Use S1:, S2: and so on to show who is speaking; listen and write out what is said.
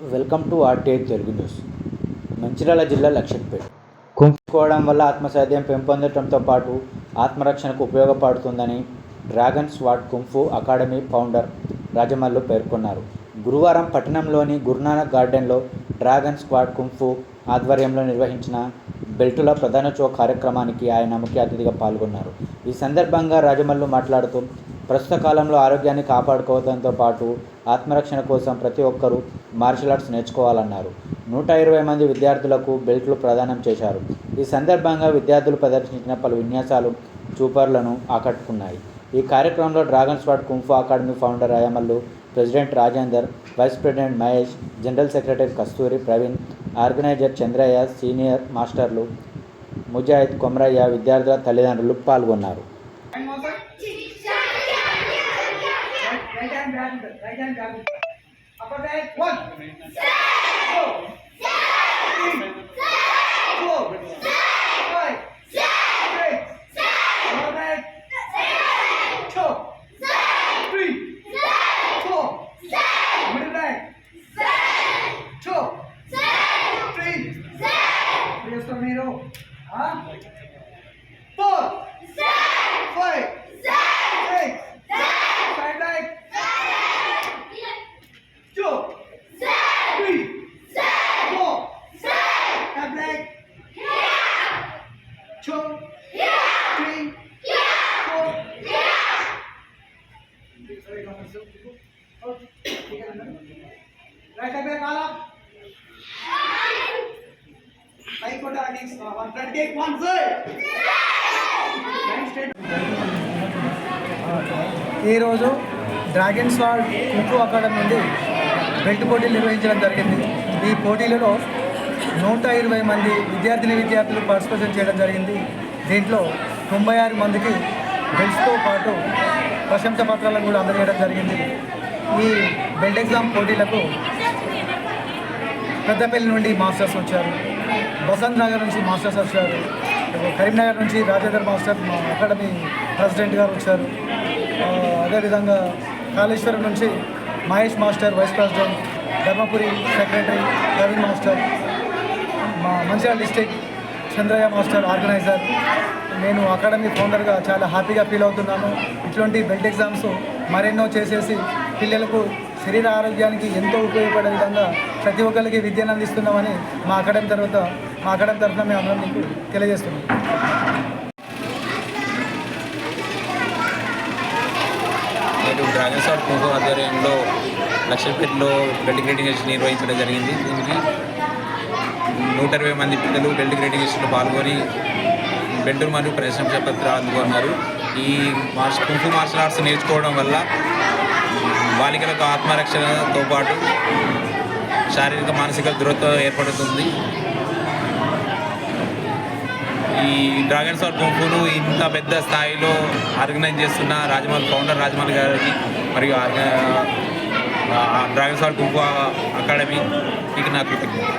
S1: Welcome to RTI Telugu news Mancherial జిల్లా లక్ష్మీపేట కుంపుకోవడం వల్ల ఆత్మసాధ్యం పెంపొందడంతో పాటు ఆత్మరక్షణకు ఉపయోగపడుతుందని dragon swat kung fu academy founder Rajamallu పేర్కొన్నారు. గురువారం పట్టణంలోని గురునానక్ గార్డెన్లో డ్రాగన్ స్క్వాడ్ కుంఫు ఆధ్వర్యంలో నిర్వహించిన బెల్టుల ప్రధాన చో కార్యక్రమానికి ఆయన ముఖ్య అతిథిగా పాల్గొన్నారు. ఈ సందర్భంగా రాజమల్లు మాట్లాడుతూ ప్రస్తుత కాలంలో ఆరోగ్యాన్ని కాపాడుకోవడంతో పాటు ఆత్మరక్షణ కోసం ప్రతి ఒక్కరూ మార్షల్ ఆర్ట్స్ నేర్చుకోవాలన్నారు. నూట ఇరవై మంది విద్యార్థులకు బెల్ట్లు ప్రదానం చేశారు. ఈ సందర్భంగా విద్యార్థులు ప్రదర్శించిన పలు విన్యాసాలు చూపర్లను ఆకట్టుకున్నాయి. ఈ కార్యక్రమంలో dragon spot kung fu academy founder అయమల్లు president Rajender vice president Mahesh general secretary Kasturi Praveen organiser Chandraiah senior మాస్టర్లు ముజాహిద్ కొమరయ్య విద్యార్థుల తల్లిదండ్రులు పాల్గొన్నారు.
S2: right hand grab it. Right hand grab it. Upper back. One. Go. Huh? Four. Seven. Five. Seven. Six. Black? leg. Two. Three. Four. Right leg back, all up. Right foot against uh, one front kick, one side. Right straight. ఈరోజు dragon swat kung fu academy నుండి belt పోటీలు నిర్వహించడం జరిగింది ఈ పోటీలలో నూట ఇరవై మంది విద్యార్థిని విద్యార్థులు పార్టిసిపేషన్ చేయడం జరిగింది. దీంట్లో తొంభై ఆరు మందికి బెల్ట్స్తో పాటు ప్రశంస పత్రాలను కూడా అందజేయడం జరిగింది. ఈ బెల్ట్ ఎగ్జామ్ పోటీలకు పెద్దపల్లి నుండి మాస్టర్స్ వచ్చారు. బసంత్ నగర్ నుంచి మాస్టర్స్ వచ్చారు. కరీంనగర్ నుంచి రాజేందర్ మాస్టర్ అకాడమీ ప్రెసిడెంట్ గారు వచ్చారు. అదేవిధంగా కాళేశ్వరం నుంచి Mahesh master vice president Dharmapuri secretary Praveen master Mancherial district Chandraiah master organiser. నేను అకాడమీ ఫౌండర్గా చాలా హ్యాపీగా ఫీల్ అవుతున్నాను. ఇటువంటి బెల్ట్ ఎగ్జామ్స్ మరెన్నో చేసేసి పిల్లలకు శరీర ఆరోగ్యానికి ఎంతో ఉపయోగపడే విధంగా ప్రతి ఒక్కరికి విద్యను అందిస్తున్నామని మా అకాడమీ తర్వాత మా అకాడమీ తరఫున మేము అందరం మీకు తెలియజేస్తున్నాం.
S3: నేడు డ్రాగన్ షాట్ కుంకు ఆధ్వర్యంలో లక్షపేటలో బెల్ట్ గ్రేడింగ్ నిర్వహించడం జరిగింది. దీనికి నూట ఇరవై మంది పిల్లలు బెల్ట్ గ్రేడింగ్ టెస్ట్లో పాల్గొని బెల్ట్ మరియు ప్రశంస పత్రాలు అందుకున్నారు. ఈ మార్ష్ కుంఫు మార్షల్ ఆర్ట్స్ నేర్చుకోవడం వల్ల బాలికలకు ఆత్మరక్షణతో పాటు శారీరక మానసిక దృఢత్వం ఏర్పడుతుంది. ఈ డ్రాగన్ ఆర్ కుంఫును ఇంత పెద్ద స్థాయిలో ఆర్గనైజ్ చేస్తున్న రాజమౌళి ఫౌండర్ రాజమౌళి గారికి మరియు dragons or dragon kung fu academy మీకు నా కృతజ్ఞత